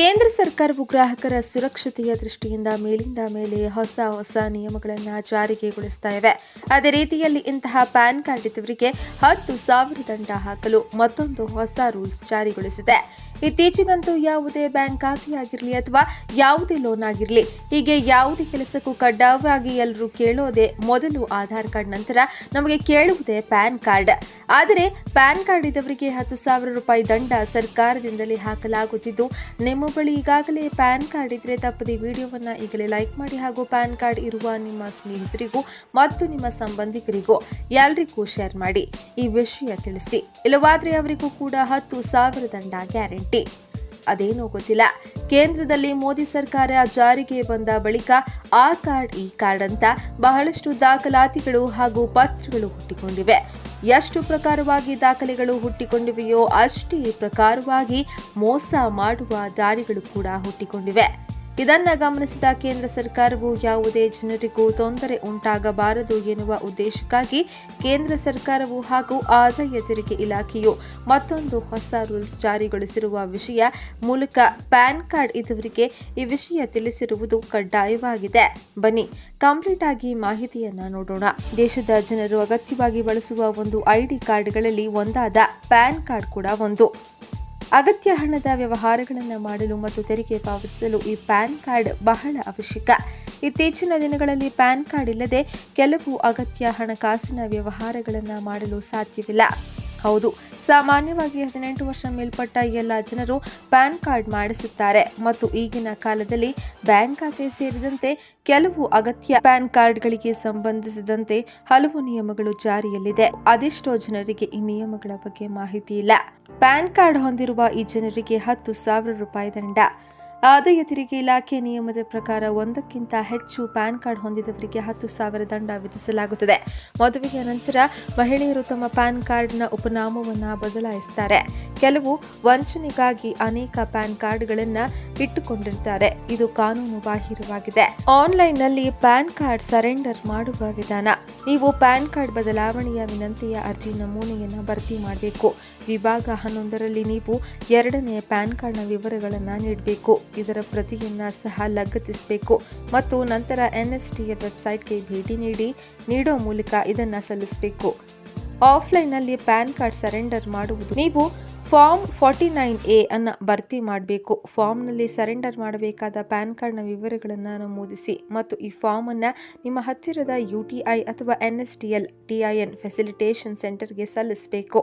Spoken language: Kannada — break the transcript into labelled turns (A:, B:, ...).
A: ಕೇಂದ್ರ ಸರ್ಕಾರವು ಗ್ರಾಹಕರ ಸುರಕ್ಷತೆಯ ದೃಷ್ಟಿಯಿಂದ ಮೇಲಿಂದ ಮೇಲೆ ಹೊಸ ಹೊಸ ನಿಯಮಗಳನ್ನು ಜಾರಿಗೆಗೊಳಿಸ್ತಾ ಇವೆ ಅದೇ ರೀತಿಯಲ್ಲಿ ಇಂತಹ ಪ್ಯಾನ್ ಕಾರ್ಡ್ ಇದ್ದವರಿಗೆ ಹತ್ತು ಸಾವಿರ ದಂಡ ಹಾಕಲು ಮತ್ತೊಂದು ಹೊಸ ರೂಲ್ಸ್ ಜಾರಿಗೊಳಿಸಿದೆ. ಇತ್ತೀಚೆಗಂತೂ ಯಾವುದೇ ಬ್ಯಾಂಕ್ ಖಾತೆಯಾಗಿರಲಿ ಅಥವಾ ಯಾವುದೇ ಲೋನ್ ಆಗಿರಲಿ, ಹೀಗೆ ಯಾವುದೇ ಕೆಲಸಕ್ಕೂ ಕಡ್ಡಾಯವಾಗಿ ಎಲ್ಲರೂ ಕೇಳೋದೇ ಮೊದಲು ಆಧಾರ್ ಕಾರ್ಡ್ ನಂತರ ನಮಗೆ ಕೇಳುವುದೇ ಪ್ಯಾನ್ ಕಾರ್ಡ್. ಆದರೆ ಪ್ಯಾನ್ ಕಾರ್ಡ್ ಇದ್ದವರಿಗೆ ಹತ್ತು ಸಾವಿರ ರೂಪಾಯಿ ದಂಡ ಸರ್ಕಾರದಿಂದಲೇ ಹಾಕಲಾಗುತ್ತಿದ್ದು, ನಿಮ್ಮ ಬಳಿ ಈಗಾಗಲೇ ಪ್ಯಾನ್ ಕಾರ್ಡ್ ಇದ್ದರೆ ತಪ್ಪದೆ ವಿಡಿಯೋವನ್ನ ಈಗಲೇ ಲೈಕ್ ಮಾಡಿ ಹಾಗೂ ಪ್ಯಾನ್ ಕಾರ್ಡ್ ಇರುವ ನಿಮ್ಮ ಸ್ನೇಹಿತರಿಗೂ ಮತ್ತು ನಿಮ್ಮ ಸಂಬಂಧಿಕರಿಗೂ ಎಲ್ರಿಗೂ ಶೇರ್ ಮಾಡಿ. ಈ ವಿಷಯ ತಿಳಿಸಿ. ಇಲ್ಲವಾದರೆ ಅವರಿಗೂ ಕೂಡ ಹತ್ತು ಸಾವಿರ ದಂಡ ಗ್ಯಾರಂಟಿ. ಅದೇನೋ ಗೊತ್ತಿಲ್ಲ. ಕೇಂದ್ರದಲ್ಲಿ ಮೋದಿ ಸರ್ಕಾರ ಜಾರಿಗೆ ಬಂದ ಬಳಿಕ ಆ ಕಾರ್ಡ್, ಈ ಕಾರ್ಡ್ ಅಂತ ಬಹಳಷ್ಟು ದಾಖಲಾತಿಗಳು ಹಾಗೂ ಪತ್ರಗಳು ಹುಟ್ಟಿಕೊಂಡಿವೆ. ಎಷ್ಟು ಪ್ರಕಾರವಾಗಿ ದಾಖಲೆಗಳು ಹುಟ್ಟಿಕೊಂಡಿವೆಯೋ ಅಷ್ಟೇ ಪ್ರಕಾರವಾಗಿ ಮೋಸ ಮಾಡುವ ದಾರಿಗಳು ಕೂಡ ಹುಟ್ಟಿಕೊಂಡಿವೆ. ಇದನ್ನ ಗಮನಿಸಿದ ಕೇಂದ್ರ ಸರ್ಕಾರವು ಯಾವುದೇ ಜನರಿಗೂ ತೊಂದರೆ ಉಂಟಾಗಬಾರದು ಎನ್ನುವ ಉದ್ದೇಶಕ್ಕಾಗಿ ಕೇಂದ್ರ ಸರ್ಕಾರವು ಹಾಗೂ ಆದಾಯ ತೆರಿಗೆ ಇಲಾಖೆಯು ಮತ್ತೊಂದು ಹೊಸ ರೂಲ್ಸ್ ಜಾರಿಗೊಳಿಸಿರುವ ವಿಷಯ ಮೂಲಕ ಪ್ಯಾನ್ ಕಾರ್ಡ್ ಇದ್ದವರಿಗೆ ಈ ವಿಷಯ ತಿಳಿಸಿರುವುದು ಕಡ್ಡಾಯವಾಗಿದೆ. ಬನ್ನಿ, ಕಂಪ್ಲೀಟ್ ಆಗಿ ಮಾಹಿತಿಯನ್ನ ನೋಡೋಣ. ದೇಶದ ಜನರು ಅಗತ್ಯವಾಗಿ ಬಳಸುವ ಒಂದು ಐಡಿ ಕಾರ್ಡ್ಗಳಲ್ಲಿ ಒಂದಾದ ಪ್ಯಾನ್ ಕಾರ್ಡ್ ಕೂಡ ಒಂದು. ಅಗತ್ಯ ಹಣದ ವ್ಯವಹಾರಗಳನ್ನು ಮಾಡಲು ಮತ್ತು ತೆರಿಗೆ ಪಾವತಿಸಲು ಈ ಪ್ಯಾನ್ ಕಾರ್ಡ್ ಬಹಳ ಅವಶ್ಯಕ. ಇತ್ತೀಚಿನ ದಿನಗಳಲ್ಲಿ ಪ್ಯಾನ್ ಕಾರ್ಡ್ ಇಲ್ಲದೆ ಕೆಲವು ಅಗತ್ಯ ಹಣಕಾಸಿನ ವ್ಯವಹಾರಗಳನ್ನು ಮಾಡಲು ಸಾಧ್ಯವಿಲ್ಲ. ಹೌದು, ಸಾಮಾನ್ಯವಾಗಿ ಹದಿನೆಂಟು ವರ್ಷ ಮೇಲ್ಪಟ್ಟ ಎಲ್ಲ ಜನರು ಪ್ಯಾನ್ ಕಾರ್ಡ್ ಮಾಡಿಸುತ್ತಾರೆ. ಮತ್ತು ಈಗಿನ ಕಾಲದಲ್ಲಿ ಬ್ಯಾಂಕ್ ಖಾತೆ ಸೇರಿದಂತೆ ಕೆಲವು ಅಗತ್ಯ ಪ್ಯಾನ್ ಕಾರ್ಡ್ಗಳಿಗೆ ಸಂಬಂಧಿಸಿದಂತೆ ಹಲವು ನಿಯಮಗಳು ಜಾರಿಯಲ್ಲಿದೆ. ಅದೆಷ್ಟೋ ಜನರಿಗೆ ಈ ನಿಯಮಗಳ ಬಗ್ಗೆ ಮಾಹಿತಿ ಇಲ್ಲ. ಪ್ಯಾನ್ ಕಾರ್ಡ್ ಹೊಂದಿರುವ ಈ ಜನರಿಗೆ ಹತ್ತು ಸಾವಿರ ರೂಪಾಯಿ ದಂಡ. ಆದಾಯ ತೆರಿಗೆ ಇಲಾಖೆ ನಿಯಮದ ಪ್ರಕಾರ ಒಂದಕ್ಕಿಂತ ಹೆಚ್ಚು ಪ್ಯಾನ್ ಕಾರ್ಡ್ ಹೊಂದಿದವರಿಗೆ ಹತ್ತು ಸಾವಿರ ದಂಡ ವಿಧಿಸಲಾಗುತ್ತದೆ. ಮದುವೆಯ ನಂತರ ಮಹಿಳೆಯರು ತಮ್ಮ ಪ್ಯಾನ್ ಕಾರ್ಡ್ನ ಉಪನಾಮವನ್ನು ಬದಲಾಯಿಸುತ್ತಾರೆ. ಕೆಲವು ವಂಚನೆಗಾಗಿ ಅನೇಕ ಪ್ಯಾನ್ ಕಾರ್ಡ್ಗಳನ್ನು ಇಟ್ಟುಕೊಂಡಿರ್ತಾರೆ ಇದು ಕಾನೂನು ಬಾಹಿರವಾಗಿದೆ ಆನ್ಲೈನ್ನಲ್ಲಿ ಪ್ಯಾನ್ ಕಾರ್ಡ್ ಸರೆಂಡರ್ ಮಾಡುವ ವಿಧಾನ. ನೀವು ಪ್ಯಾನ್ ಕಾರ್ಡ್ ಬದಲಾವಣೆಯ ವಿನಂತಿಯ ಅರ್ಜಿ ನಮೂನೆಯನ್ನು ಭರ್ತಿ ಮಾಡಬೇಕು. ವಿಭಾಗ ಹನ್ನೊಂದರಲ್ಲಿ ನೀವು ಎರಡನೇ ಪ್ಯಾನ್ ಕಾರ್ಡ್ನ ವಿವರಗಳನ್ನು ನೀಡಬೇಕು. ಇದರ ಪ್ರತಿಯನ್ನು ಸಹ ಲಗತ್ತಿಸಬೇಕು. ಮತ್ತು ನಂತರ ಎನ್ ಎಸ್ ಟಿ ವೆಬ್ಸೈಟ್ಗೆ ಭೇಟಿ ನೀಡಿ ನೀಡೋ ಮೂಲಕ ಇದನ್ನು ಸಲ್ಲಿಸಬೇಕು. ಆಫ್ಲೈನ್ನಲ್ಲಿ ಪ್ಯಾನ್ ಕಾರ್ಡ್ ಸರೆಂಡರ್ ಮಾಡುವುದು ನೀವು ಫಾರ್ಮ್ ಫಾರ್ಟಿ ನೈನ್ ಎ ಅನ್ನು ಭರ್ತಿ ಮಾಡಬೇಕು. ಫಾರ್ಮ್ನಲ್ಲಿ ಸರೆಂಡರ್ ಮಾಡಬೇಕಾದ ಪ್ಯಾನ್ ಕಾರ್ಡ್ನ ವಿವರಗಳನ್ನು ನಮೂದಿಸಿ ಮತ್ತು ಈ ಫಾರ್ಮನ್ನು ನಿಮ್ಮ ಹತ್ತಿರದ ಯು ಟಿ ಐ ಅಥವಾ N S T L T I N facilitation ಸೆಂಟರ್ಗೆ ಸಲ್ಲಿಸಬೇಕು.